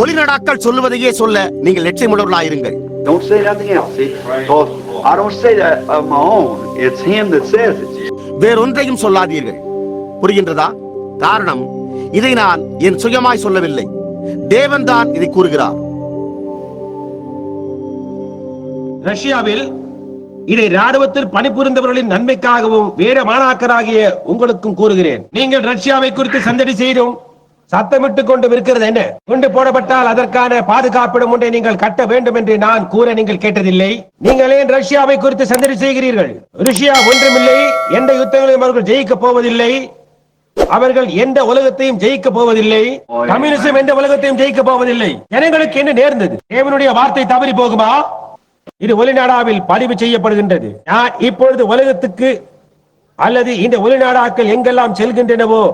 ஒளிநடாக்கள் சொல்லுவதையே சொல்ல நீங்கள் லட்சியமுள்ளவர்களாயிருங்கள் Don't say nothing else. See, because I don't say that of my own. It's Him that says it. வேறொன்றையும் சொல்லாதீர்கள் புரிகின்றதா காரணம் இதை நான் என் சுயமாய் சொல்லவில்லை தேவன்தான் இதை கூறுகிறார் ரஷ்யாவில் இதை ராணுவத்தில் பணிபுரிந்தவர்களின் நன்மைக்காகவும் வேற மாணாக்கராகிய உங்களுக்கும் கூறுகிறேன். நீங்கள் ரஷ்யாவை குறித்து சந்தடி செய்தும் சத்தமிட்டுக் கொண்டு இருக்கிறது என்ன? கொண்டு போடப்பட்டால் அதற்கான பாதுகாப்பிடம் ஒன்றை நீங்கள் கட்ட வேண்டும் என்று நான் கூற நீங்கள் கேட்டதில்லை. நீங்கள் ஏன் ரஷ்யாவை குறித்து சந்தடி செய்கிறீர்கள். ரஷ்யா ஒன்றுமில்லை. எந்த யுத்தங்களையும் அவர்கள் ஜெயிக்கப் போவதில்லை. அவர்கள் எந்த உலகத்தையும் ஜெயிக்க போவதில்லை. கம்யூனிசம் எந்த உலகத்தையும் ஜெயிக்க போவதில்லை. ஜனங்களுக்கு என்ன நேர்ந்தது? தேவனுடைய வார்த்தை தவறி போகுமா? இது ஒலிநாடாவில் பதிவு செய்யப்படுகின்றது. நான் இப்பொழுது உலகத்துக்கு அல்லது இந்த ஒலிநாடாக்கள் எங்கெல்லாம் செல்கின்றனவோ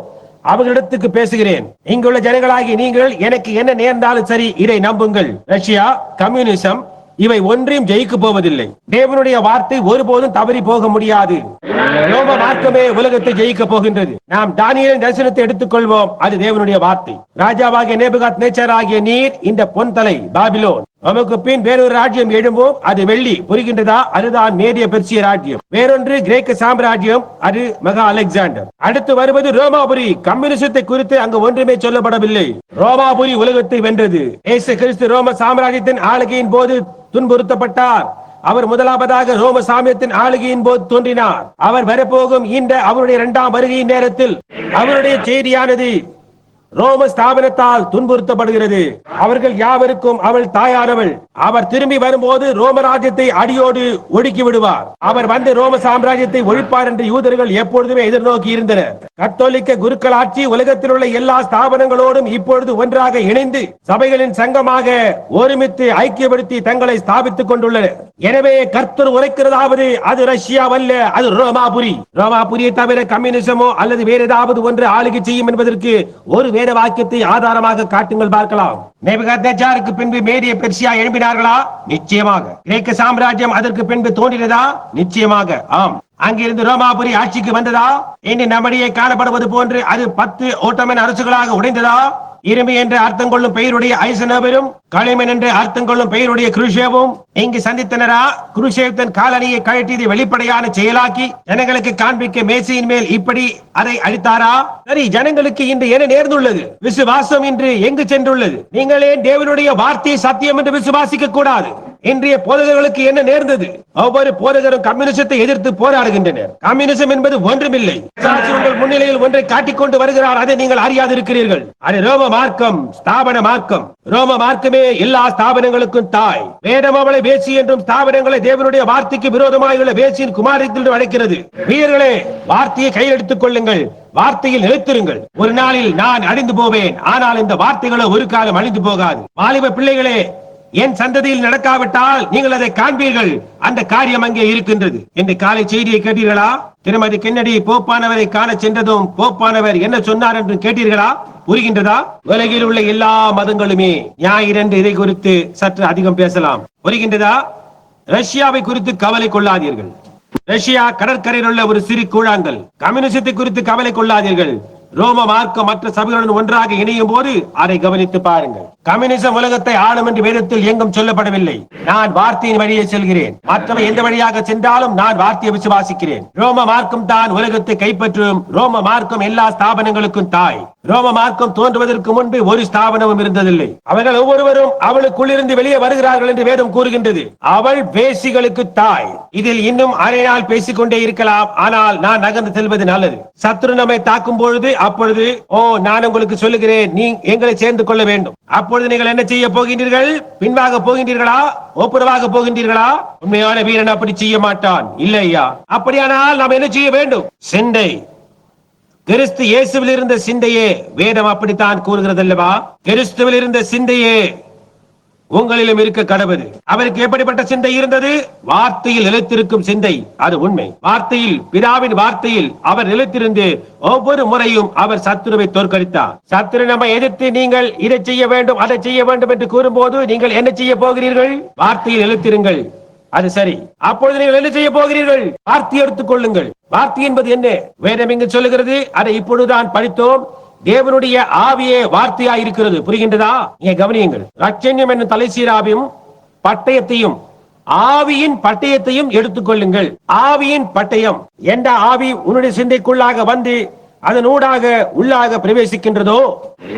அவர்களிடத்துக்கு பேசுகிறேன். இங்குள்ள ஜனங்களாகி நீங்கள் எனக்கு என்ன நேர்ந்தாலும் சரி இதை நம்புங்கள். ரஷ்யா கம்யூனிசம் இவை ஒன்றையும் ஜெயிக்க போவதில்லை. தேவனுடைய வார்த்தை ஒருபோதும் தவறி போக முடியாது. ரோம மார்க்கமே உலகத்தை ஜெயிக்க போகின்றது. நாம் தானியலின் தரிசனத்தை எடுத்துக்கொள்வோம். அது தேவனுடைய வார்த்தை. ராஜாவாகிய நேபுகாத் நேச்சர் ஆகிய நீர் இந்த பொன் தலை பாபிலோன். நமக்கு பின் வேறொரு ராஜ்யம் எழும்போம் அது வெள்ளி. புரிகின்றதா? அதுதான் மேரிய பெர்சிய ராஜ்யம். வேறொன்று கிரேக்க சாம்ராஜ்யம் அது மகா அலெக்சாண்டர். அடுத்து வருவது ரோமாபுரி. கம்யூனிசத்தை குறித்து அங்கு ஒன்றுமே சொல்லப்படவில்லை. ரோமாபுரி உலகத்தை வென்றது. இயேசு கிறிஸ்து ரோம சாம்ராஜ்யத்தின் ஆளுகையின் போது துன்புறுத்தப்பட்டார். அவர் முதலாவதாக ரோம சாமியத்தின் ஆளுகையின் போது தோன்றினார். அவர் வரப்போகும் இந்த அவருடைய இரண்டாம் வருகையின் நேரத்தில் அவருடைய செய்தியானது ரோம ஸ்தாபனத்தால் துன்புறுத்தப்படுகிறது. அவர்கள் யாவருக்கும் அவள் தாயானவள். அவர் திரும்பி வரும்போது ரோம ராஜ்யத்தை அடியோடு ஒடுக்கி விடுவார். அவர் வந்து ரோம சாம்ராஜ்யத்தை ஒழிப்பார் என்று யூதர்கள் எப்பொழுதுமே எதிர்நோக்கி இருந்தனர். கத்தோலிக்க குருக்கள் ஆட்சி உலகத்தில் உள்ள எல்லா ஸ்தாபனங்களோடும் இப்பொழுது ஒன்றாக இணைந்து சபைகளின் சங்கமாக ஒருமித்து ஐக்கியப்படுத்தி தங்களை ஸ்தாபித்துக் கொண்டுள்ளனர். எனவே கர்த்தர் உரைக்கிறதாவது அது ரஷ்யா அல்ல அது ரோமாபுரி. ரோமாபுரியை தவிர கம்யூனிசமோ அல்லது வேறு ஏதாவது ஒன்று ஆளுகை செய்யும் என்பதற்கு ஒரு வேத வாக்கியத்தை ஆதாரமாக காட்டுங்கள் பார்க்கலாம். நேபுகாத்நேச்சாருக்கு பின்பு மேரிய பெர்சியா எழுப்பினார்களா நிச்சயமாக. கிரேக்க சாம்ராஜ்யம் அதற்கு பின்பு தோன்றினதா? நிச்சயமாக. ஆம். அங்கிருந்து ரோமாபுரி ஆட்சிக்கு வந்ததா? இன்று நம்மிடையே காணப்படுவது போன்று அது பத்து ஓட்டமன் அரசுகளாக உடைந்ததா? இரும்பு என்று அர்த்தம் கொள்ளும் பெயருடைய ஐசனோபரும் களிமண் என்று அர்த்தம் கொள்ளும் பெயருடைய குருஷேவும் இங்கு சந்தித்தனரா? குருஷேவ் தன் காலணியை கழட்டியது வெளிப்படையான செயலாக்கி ஜனங்களுக்கு காண்பிக்க மேசையின் மேல் இப்படி அதை அளித்தாரா சரி ஜனங்களுக்கு இன்று என்ன நேர்ந்துள்ளது? விசுவாசம் இன்று எங்கு சென்றுள்ளது? நீங்களே தேவனுடைய வார்த்தை சத்தியம் என்று விசுவாசிக்க கூடாது. இன்றைய போதகர்களுக்கு என்ன நேர்ந்தது? ஒவ்வொரு போதகரும் கம்யூனிசத்தை எதிர்த்து போராடுகின்றனர். கம்யூனிசம் என்பது ஒன்றுமில்லை. உங்கள் முன்னிலையில் ஒன்றை காட்டிக் கொண்டு வருகிறார். அதை நீங்கள் அறியாதிருக்கிறீர்கள். அது ரோம மார்க்கம் ஸ்தாபன மார்க்கம். ரோம மார்க்கமே எல்லா ஸ்தாபனங்களுக்கும் தாய். வேதம் அவளை பேசி என்றும் ஸ்தாபனங்களை தேவனுடைய வார்த்தைக்கு விரோதமாக உள்ள பேசியின் குமாரத்தில் அழைக்கிறது. வீரர்களே வார்த்தையை கையில் எடுத்துக் கொள்ளுங்கள். வார்த்தையில் நிலைத்திருங்கள். ஒரு நாளில் நான் அழிந்து போவேன். ஆனால் இந்த வார்த்தைகளோ ஒரு காலம் அழிந்து போகாது. வாலிப பிள்ளைகளே என் சந்ததியில் நடக்காவிட்டால் நீங்கள் அதை காண்பீர்கள். அந்த காரியம் அங்கே இருக்கின்றது. என்று காலை செய்தியை கேட்டீர்களா? திருமதி கென்னடி போப்பானவரை காண சென்றதும் போப்பானவர் என்ன சொன்னார் என்று கேட்டீர்களா? புரிகின்றதா? உலகில் உள்ள எல்லா மதங்களுமே ஞாயிறன்று இதை குறித்து சற்று அதிகம் பேசலாம். புரிகின்றதா? ரஷ்யாவை குறித்து கவலை கொள்ளாதீர்கள். ரஷ்யா கடற்கரையில் உள்ள ஒரு சிறு கூழாங்கல். கம்யூனிசத்தை குறித்து கவலை கொள்ளாதீர்கள். ரோம மார்க்கம் மற்ற சபைகளுடன் ஒன்றாக இணையும் போது அதை கவனித்து பாருங்கள். கம்யூனிசம் உலகத்தை ஆளும் என்று வேதத்தில் எங்கும் சொல்லப்படவில்லை. நான் வார்த்தையின் வழியே செல்கிறேன். மற்றவை எந்த வழியாக சென்றாலும் நான் வார்த்தையை விசுவாசிக்கிறேன். ரோம மார்க்கம் தான் உலகத்தை கைப்பற்றும் ரோம மார்க்கம் எல்லா ஸ்தாபனங்களுக்கும் தாய். ரோம மார்க்கம் தோன்றுவதற்கு முன்பு ஒரு ஸ்தாபனமும் இருந்ததில்லை. அவர்கள் ஒவ்வொருவரும் அவளுக்குள்ளிருந்து வெளியே வருகிறார்கள் என்று வேதம் கூறுகின்றது. அவள் பேசிகளுக்கு தாய். இதில் இன்னும் அரை நாள் பேசிக்கொண்டே இருக்கலாம். ஆனால் நான் நகர்ந்து செல்வது நல்லது. சத்ரு நம்மை தாக்கும் பொழுது அப்பொழுது ஓ நான் உங்களுக்கு சொல்லுகிறேன் நீ எங்களை சேர்ந்து கொள்ள வேண்டும். அப்பொழுது நீங்கள் என்ன செய்ய போகின்றீர்கள்? பின்வாக போகின்றீர்களா? ஒப்புரவாக போகின்றீர்களா? உண்மையான வீரன் அப்படி செய்ய மாட்டான். இல்லையா அப்படியானால் நாம் என்ன செய்ய வேண்டும்? சிந்தை. கிறிஸ்து இயேசுவில் இருந்த சிந்தையே வேதம் அப்படித்தான் கூறுகிறது அல்லவா கிறிஸ்துவில் இருந்த சிந்தையே உங்களிலும் இருக்க கடவுள். அவருக்கு எப்படிப்பட்ட சிந்தை இருந்தது? வார்த்தையில் நிலைத்திருக்கும் சிந்தை. அது உண்மை. வார்த்தையில் பிதாவின் வார்த்தையில் அவர் நிலைத்திருந்து ஒவ்வொரு முறையும் அவர் சத்துருவை தோற்கடித்தார். சத்துரு நம்மை எதிர்த்து நீங்கள் இதை செய்ய வேண்டும் அதை செய்ய வேண்டும் என்று கூறும்போது நீங்கள் என்ன செய்ய போகிறீர்கள்? வார்த்தையில் நிலைத்திருங்கள். அது சரி. அப்பொழுது நீங்கள் என்ன செய்ய போகிறீர்கள்? வார்த்தை எடுத்துக் கொள்ளுங்கள். வார்த்தை என்பது என்ன? வேதம் இங்கு சொல்லுகிறது? அதை இப்பொழுதுதான் படித்தோம். தேவனுடைய ஆவியே வார்த்தையா இருக்கிறது புரிகின்றதா? நீங்க கவனியுங்கள். ரட்சண்யம் என்னும் தலைசீராவையும் பட்டயத்தையும் ஆவியின் பட்டயத்தையும் எடுத்துக்கொள்ளுங்கள். ஆவியின் பட்டயம் எந்த ஆவி உன்னுடைய சிந்தைக்குள்ளாக வந்து அதனூடாக உள்ளாக பிரவேசிக்கின்றதோ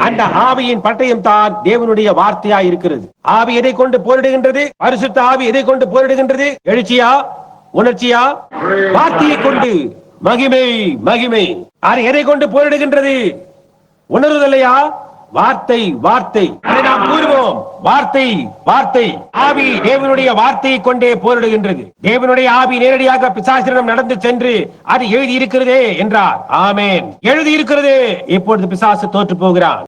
அந்த ஆவியின் பட்டயம் தான் தேவனுடைய வார்த்தையா இருக்கிறது ஆவி எதை கொண்டு போரிடுகின்றது? பரிசுத்த ஆவி எதை கொண்டு போரிடுகின்றது? எழுச்சியா? உணர்ச்சியா? வார்த்தையை கொண்டு. மகிமை மகிமை. அது எதை கொண்டு போரிடுகின்றது? உணருதலையா? வார்த்தை வார்த்தை. அதை நாம் கூறுவோம். வார்த்தை வார்த்தை. ஆவி தேவனுடைய வார்த்தையை கொண்டே போரிடுகின்றது. தேவனுடைய ஆவி நேரடியாக பிசாசிடம் நடந்து சென்று அது எழுதி இருக்கிறதே என்றார். ஆமேன். எழுதி இருக்கிறதே இப்பொழுது பிசாசு தோற்று போகிறான்.